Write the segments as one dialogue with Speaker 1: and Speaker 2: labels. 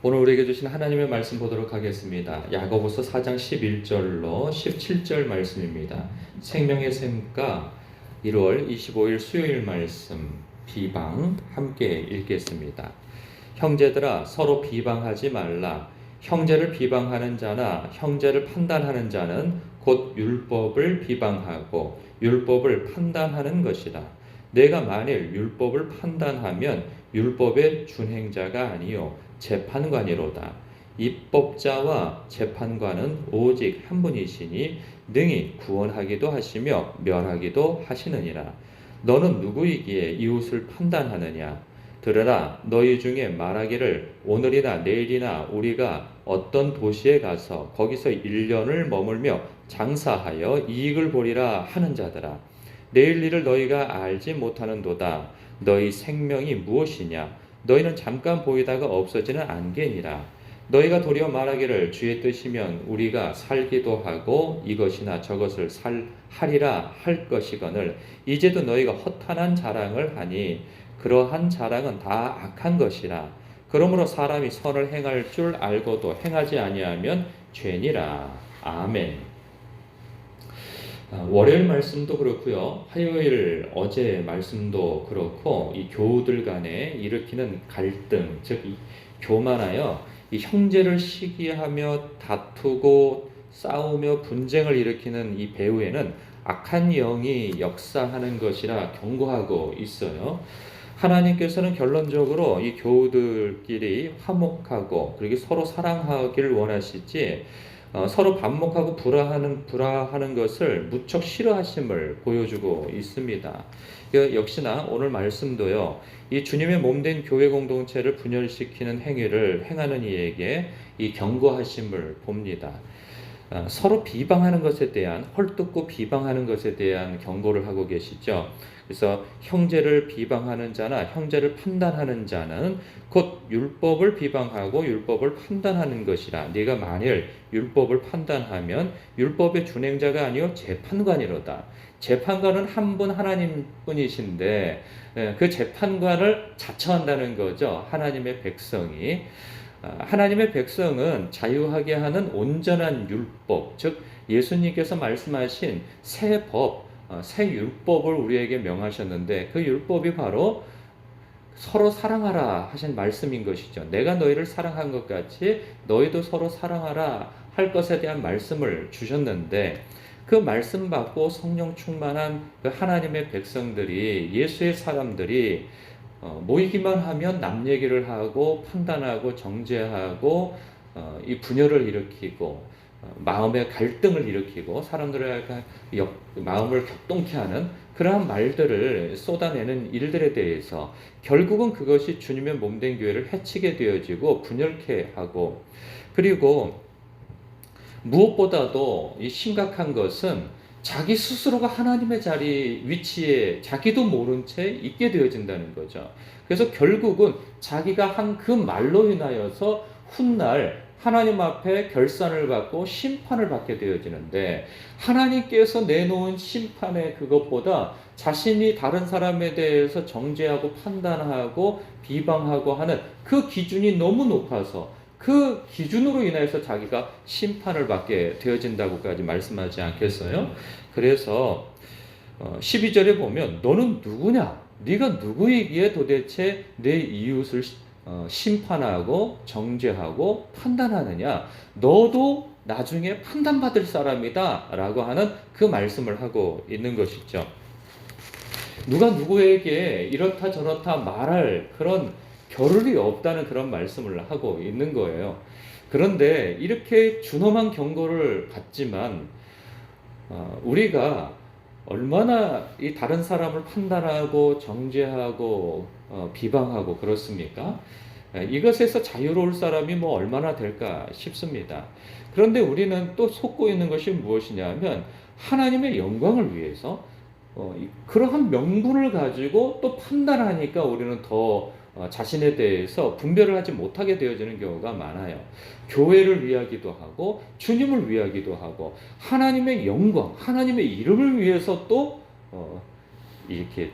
Speaker 1: 오늘 우리에게 주신 하나님의 말씀 보도록 하겠습니다. 야고보서 4장 11절로 17절 말씀입니다. 생명의 샘가 1월 25일 수요일 말씀 비방 함께 읽겠습니다. 형제들아 서로 비방하지 말라. 형제를 비방하는 자나 형제를 판단하는 자는 곧 율법을 비방하고 율법을 판단하는 것이다. 내가 만일 율법을 판단하면 율법의 준행자가 아니요 재판관이로다. 입법자와 재판관은 오직 한 분이시니 능히 구원하기도 하시며 멸하기도 하시느니라. 너는 누구이기에 이웃을 판단하느냐? 들으라 너희 중에 말하기를 오늘이나 내일이나 우리가 어떤 도시에 가서 거기서 1년을 머물며 장사하여 이익을 보리라 하는 자들아 내일 일을 너희가 알지 못하는도다 너희 생명이 무엇이냐 너희는 잠깐 보이다가 없어지는 안개니라 너희가 도리어 말하기를 주의 뜻이면 우리가 살기도 하고 이것이나 저것을 살 하리라 할 것이거늘 이제도 너희가 허탄한 자랑을 하니 그러한 자랑은 다 악한 것이라. 그러므로 사람이 선을 행할 줄 알고도 행하지 아니하면 죄니라. 아멘. 아, 월요일 말씀도 그렇고요. 화요일 어제 말씀도 그렇고 이 교우들 간에 일으키는 갈등, 즉이 교만하여 이 형제를 시기하며 다투고 싸우며 분쟁을 일으키는 이 배후에는 악한 영이 역사하는 것이라 경고하고 있어요. 하나님께서는 결론적으로 이 교우들끼리 화목하고 그리고 서로 사랑하기를 원하시지 어, 서로 반목하고 불화하는 불화하는 것을 무척 싫어하심을 보여주고 있습니다. 여- 역시나 오늘 말씀도요. 이 주님의 몸된 교회 공동체를 분열시키는 행위를 행하는 이에게 이 경고하심을 봅니다. 어, 서로 비방하는 것에 대한 헐뜯고 비방하는 것에 대한 경고를 하고 계시죠. 그래서 형제를 비방하는 자나 형제를 판단하는 자는 곧 율법을 비방하고 율법을 판단하는 것이라. 네가 만일 율법을 판단하면 율법의 준행자가 아니요 재판관이로다. 재판관은 한 분 하나님뿐이신데 예, 그 재판관을 자처한다는 거죠. 하나님의 백성이 아, 하나님의 백성은 자유하게 하는 온전한 율법, 즉 예수님께서 말씀하신 새 법, 어, 새 율법을 우리에게 명하셨는데 그 율법이 바로 서로 사랑하라 하신 말씀인 것이죠. 내가 너희를 사랑한 것 같이 너희도 서로 사랑하라 할 것에 대한 말씀을 주셨는데 그 말씀 받고 성령 충만한 그 하나님의 백성들이 예수의 사람들이 어, 모이기만 하면 남 얘기를 하고 판단하고 정죄하고 어, 이 분열을 일으키고 어, 마음의 갈등을 일으키고 사람들의 역- 마음을 격동케 하는 그러한 말들을 쏟아내는 일들에 대해서 결국은 그것이 주님의 몸된 교회를 해치게 되어지고 분열케 하고 그리고 무엇보다도 이 심각한 것은 자기 스스로가 하나님의 자리 위치에 자기도 모른 채 있게 되어진다는 거죠. 그래서 결국은 자기가 한 그 말로 인하여서 훗날 하나님 앞에 결산을 받고 심판을 받게 되어지는데 하나님께서 내놓은 심판의 그것보다 자신이 다른 사람에 대해서 정죄하고 판단하고 비방하고 하는 그 기준이 너무 높아서 그 기준으로 인해서 자기가 심판을 받게 되어진다고까지 말씀하지 않겠어요? 그래서 어, 12절에 보면 너는 누구냐? 네가 누구이기에 도대체 내 이웃을 어, 심판하고 정죄하고 판단하느냐? 너도 나중에 판단받을 사람이다 라고 하는 그 말씀을 하고 있는 것이죠. 누가 누구에게 이렇다 저렇다 말할 그런 겨를이 없다는 그런 말씀을 하고 있는 거예요. 그런데 이렇게 준엄한 경고를 받지만 어, 우리가 얼마나 이 다른 사람을 판단하고 정죄하고 어, 비방하고 그렇습니까? 에, 이것에서 자유로울 사람이 뭐 얼마나 될까 싶습니다. 그런데 우리는 또 속고 있는 것이 무엇이냐면 하나님의 영광을 위해서 어, 이- 그러한 명분을 가지고 또 판단하니까 우리는 더 어, 자신에 대해서 분별을 하지 못하게 되어지는 경우가 많아요. 교회를 위하기도 하고 주님을 위하기도 하고 하나님의 영광, 하나님의 이름을 위해서 또 어, 이렇게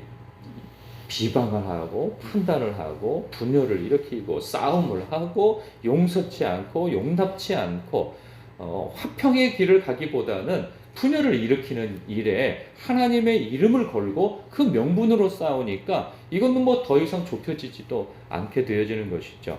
Speaker 1: 비방을 하고 판단을 하고 분열을 일으키고 싸움을 하고 용서치 않고 용납치 않고 어, 화평의 길을 가기보다는 분열을 일으키는 일에 하나님의 이름을 걸고 그 명분으로 싸우니까 이거는 뭐 더 이상 좁혀지지도 않게 되어지는 것이죠.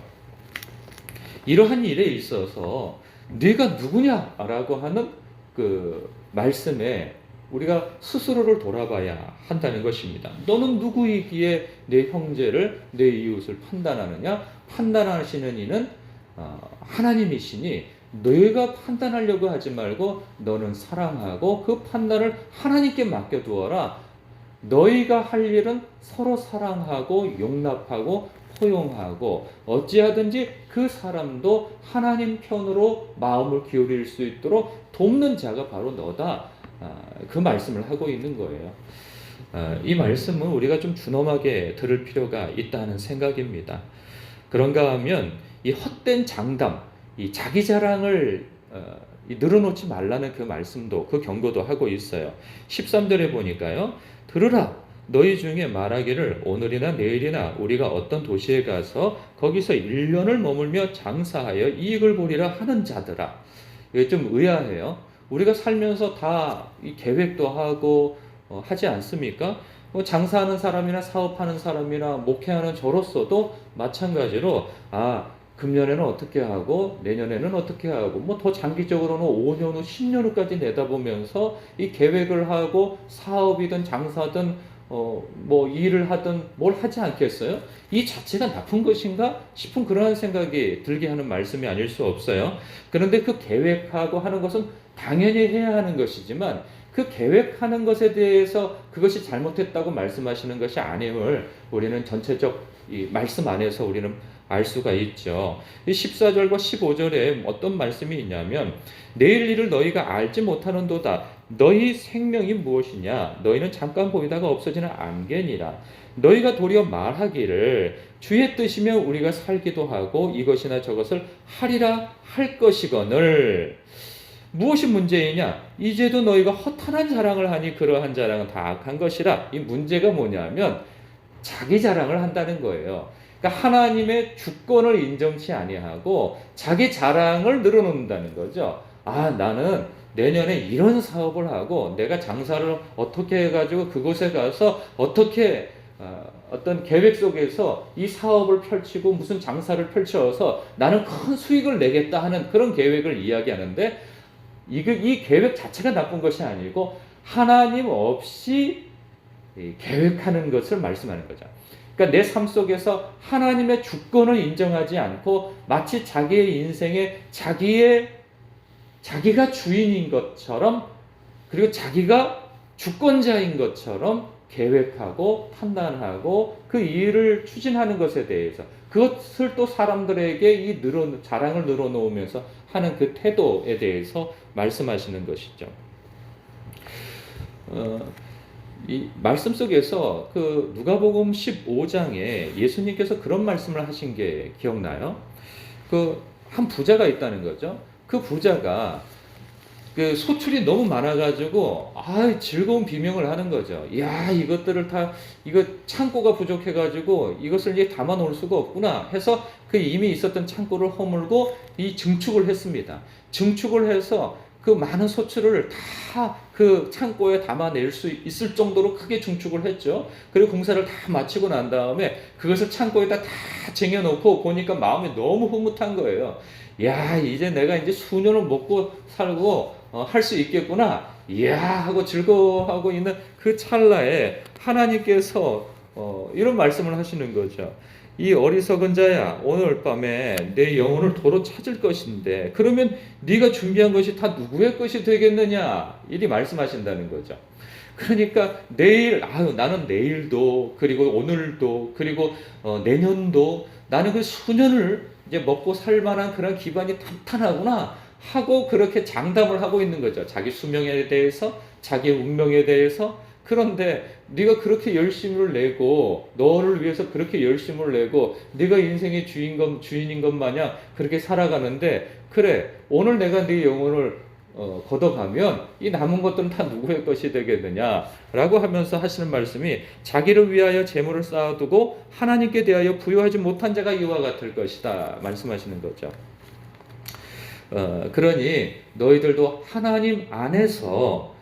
Speaker 1: 이러한 일에 있어서 네가 누구냐라고 하는 그 말씀에 우리가 스스로를 돌아봐야 한다는 것입니다. 너는 누구이기에 내 형제를 내 이웃을 판단하느냐? 판단하시는 이는 어, 하나님이시니 너희가 판단하려고 하지 말고 너는 사랑하고 그 판단을 하나님께 맡겨두어라. 너희가 할 일은 서로 사랑하고 용납하고 포용하고 어찌하든지 그 사람도 하나님 편으로 마음을 기울일 수 있도록 돕는 자가 바로 너다. 아, 그 말씀을 하고 있는 거예요. 아, 이 말씀은 우리가 좀 준엄하게 들을 필요가 있다는 생각입니다. 그런가 하면 이 헛된 장담, 이 자기 자랑을 어, 이 늘어놓지 말라는 그 말씀도 그 경고도 하고 있어요. 13절에 보니까요. 들으라 너희 중에 말하기를 오늘이나 내일이나 우리가 어떤 도시에 가서 거기서 1년을 머물며 장사하여 이익을 보리라 하는 자들아. 이게 좀 의아해요. 우리가 살면서 다이 계획도 하고 어, 하지 않습니까? 뭐 장사하는 사람이나 사업하는 사람이나 목회하는 저로서도 마찬가지로 아 금년에는 어떻게 하고 내년에는 어떻게 하고 뭐 더 장기적으로는 5년 후, 10년 후까지 내다보면서 이 계획을 하고 사업이든 장사든 어 뭐 일을 하든 뭘 하지 않겠어요? 이 자체가 나쁜 것인가 싶은 그러한 생각이 들게 하는 말씀이 아닐 수 없어요. 그런데 그 계획하고 하는 것은 당연히 해야 하는 것이지만 그 계획하는 것에 대해서 그것이 잘못했다고 말씀하시는 것이 아님을 우리는 전체적 이 말씀 안에서 우리는 알 수가 있죠. 이 14절과 15절에 어떤 말씀이 있냐면 내일 일을 너희가 알지 못하는 도다. 너희 생명이 무엇이냐? 너희는 잠깐 보이다가 없어지는 안개니라. 너희가 도리어 말하기를 주의 뜻이면 우리가 살기도 하고 이것이나 저것을 하리라 할 것이거늘 무엇이 문제이냐? 이제도 너희가 허탄한 자랑을 하니 그러한 자랑은 다 악한 것이라. 이 문제가 뭐냐면 자기 자랑을 한다는 거예요. 그러니까 하나님의 주권을 인정치 아니하고 자기 자랑을 늘어놓는다는 거죠. 아, 나는 내년에 이런 사업을 하고 내가 장사를 어떻게 해가지고 그곳에 가서 어떻게 어, 어떤 계획 속에서 이 사업을 펼치고 무슨 장사를 펼쳐서 나는 큰 수익을 내겠다 하는 그런 계획을 이야기하는데 이, 이 계획 자체가 나쁜 것이 아니고 하나님 없이 계획하는 것을 말씀하는 거죠. 그러니까 내 삶 속에서 하나님의 주권을 인정하지 않고 마치 자기의 인생에 자기의 자기가 주인인 것처럼 그리고 자기가 주권자인 것처럼 계획하고 판단하고 그 일을 추진하는 것에 대해서 그것을 또 사람들에게 이 늘어 자랑을 늘어놓으면서 하는 그 태도에 대해서 말씀하시는 것이죠. 어, 이 말씀 속에서 그 누가복음 15장에 예수님께서 그런 말씀을 하신 게 기억나요? 그 한 부자가 있다는 거죠. 그 부자가 그 소출이 너무 많아가지고 아 즐거운 비명을 하는 거죠. 야 이것들을 다 이거 창고가 부족해가지고 이것을 이제 담아 놓을 수가 없구나 해서 그 이미 있었던 창고를 허물고 이 증축을 했습니다. 증축을 해서 그 많은 소출을 다 그 창고에 담아낼 수 있을 정도로 크게 증축을 했죠. 그리고 공사를 다 마치고 난 다음에 그것을 창고에다 다 쟁여놓고 보니까 마음이 너무 흐뭇한 거예요. 야, 이제 내가 이제 수년을 먹고 살고 어, 할 수 있겠구나. 이야 하고 즐거워하고 있는 그 찰나에 하나님께서 어, 이런 말씀을 하시는 거죠. 이 어리석은 자야 오늘 밤에 내 영혼을 도로 찾을 것인데 그러면 네가 준비한 것이 다 누구의 것이 되겠느냐 이리 말씀하신다는 거죠. 그러니까 내일 아유 나는 내일도 그리고 오늘도 그리고 어, 내년도 나는 그 수년을 이제 먹고 살 만한 그런 기반이 탄탄하구나 하고 그렇게 장담을 하고 있는 거죠. 자기 수명에 대해서 자기 운명에 대해서 그런데 네가 그렇게 열심을 내고 너를 위해서 그렇게 열심을 내고 네가 인생의 주인 것 주인인 것 마냥 그렇게 살아가는데 그래 오늘 내가 네 영혼을 어, 걷어가면 이 남은 것들은 다 누구의 것이 되겠느냐라고 하면서 하시는 말씀이 자기를 위하여 재물을 쌓아두고 하나님께 대하여 부여하지 못한 자가 이와 같을 것이다 말씀하시는 거죠. 어, 그러니 너희들도 하나님 안에서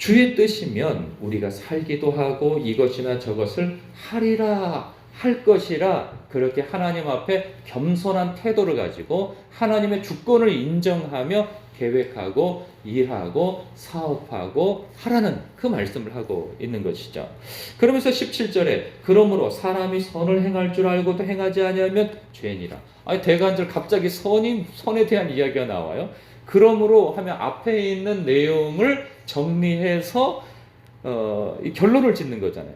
Speaker 1: 주의 뜻이면 우리가 살기도 하고 이것이나 저것을 하리라 할 것이라 그렇게 하나님 앞에 겸손한 태도를 가지고 하나님의 주권을 인정하며 계획하고 일하고 사업하고 하라는 그 말씀을 하고 있는 것이죠. 그러면서 17절에 그러므로 사람이 선을 행할 줄 알고도 행하지 아니하면 죄니라. 아니 대간절 갑자기 선이 선에 대한 이야기가 나와요. 그러므로 하면 앞에 있는 내용을 정리해서 어, 이 결론을 짓는 거잖아요.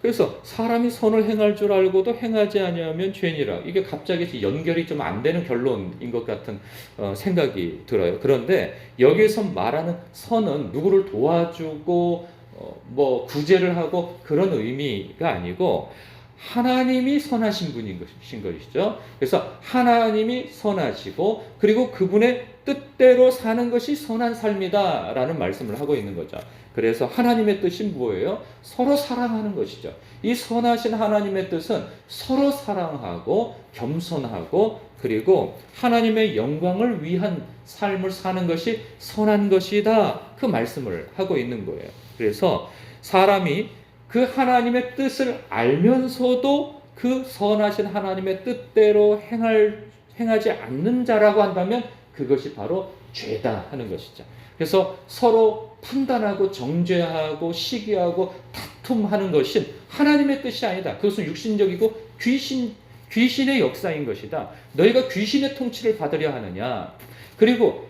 Speaker 1: 그래서 사람이 선을 행할 줄 알고도 행하지 아니하면 죄니라. 이게 갑자기 연결이 좀 안 되는 결론인 것 같은 어, 생각이 들어요. 그런데 여기서 말하는 선은 누구를 도와주고 어, 뭐 구제를 하고 그런 의미가 아니고 하나님이 선하신 분인 것인 것이죠. 그래서 하나님이 선하시고 그리고 그분의 뜻대로 사는 것이 선한 삶이다 라는 말씀을 하고 있는 거죠. 그래서 하나님의 뜻이 뭐예요? 서로 사랑하는 것이죠. 이 선하신 하나님의 뜻은 서로 사랑하고 겸손하고 그리고 하나님의 영광을 위한 삶을 사는 것이 선한 것이다. 그 말씀을 하고 있는 거예요. 그래서 사람이 그 하나님의 뜻을 알면서도 그 선하신 하나님의 뜻대로 행할 행하지 않는 자라고 한다면 그것이 바로 죄다 하는 것이죠. 그래서 서로 판단하고 정죄하고 시기하고 다툼하는 것은 하나님의 뜻이 아니다. 그것은 육신적이고 귀신 귀신의 역사인 것이다. 너희가 귀신의 통치를 받으려 하느냐? 그리고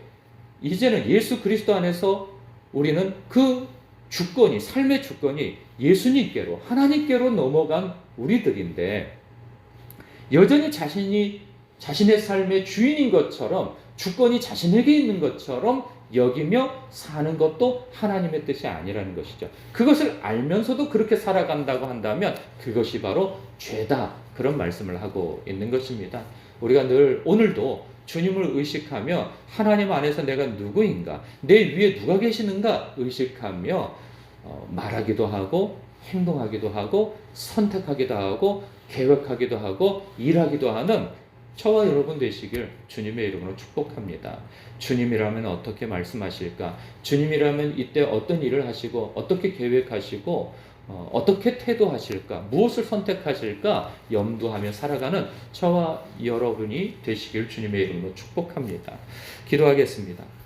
Speaker 1: 이제는 예수 그리스도 안에서 우리는 그 주권이 삶의 주권이 예수님께로 하나님께로 넘어간 우리들인데 여전히 자신이 자신의 삶의 주인인 것처럼 주권이 자신에게 있는 것처럼 여기며 사는 것도 하나님의 뜻이 아니라는 것이죠. 그것을 알면서도 그렇게 살아간다고 한다면 그것이 바로 죄다. 그런 말씀을 하고 있는 것입니다. 우리가 늘 오늘도 주님을 의식하며 하나님 안에서 내가 누구인가, 내 위에 누가 계시는가 의식하며 어, 말하기도 하고 행동하기도 하고 선택하기도 하고 계획하기도 하고 일하기도 하는 저와 여러분 되시길 주님의 이름으로 축복합니다. 주님이라면 어떻게 말씀하실까? 주님이라면 이때 어떤 일을 하시고 어떻게 계획하시고 어, 어떻게 태도하실까? 무엇을 선택하실까? 염두하며 살아가는 저와 여러분이 되시길 주님의 이름으로 축복합니다. 기도하겠습니다.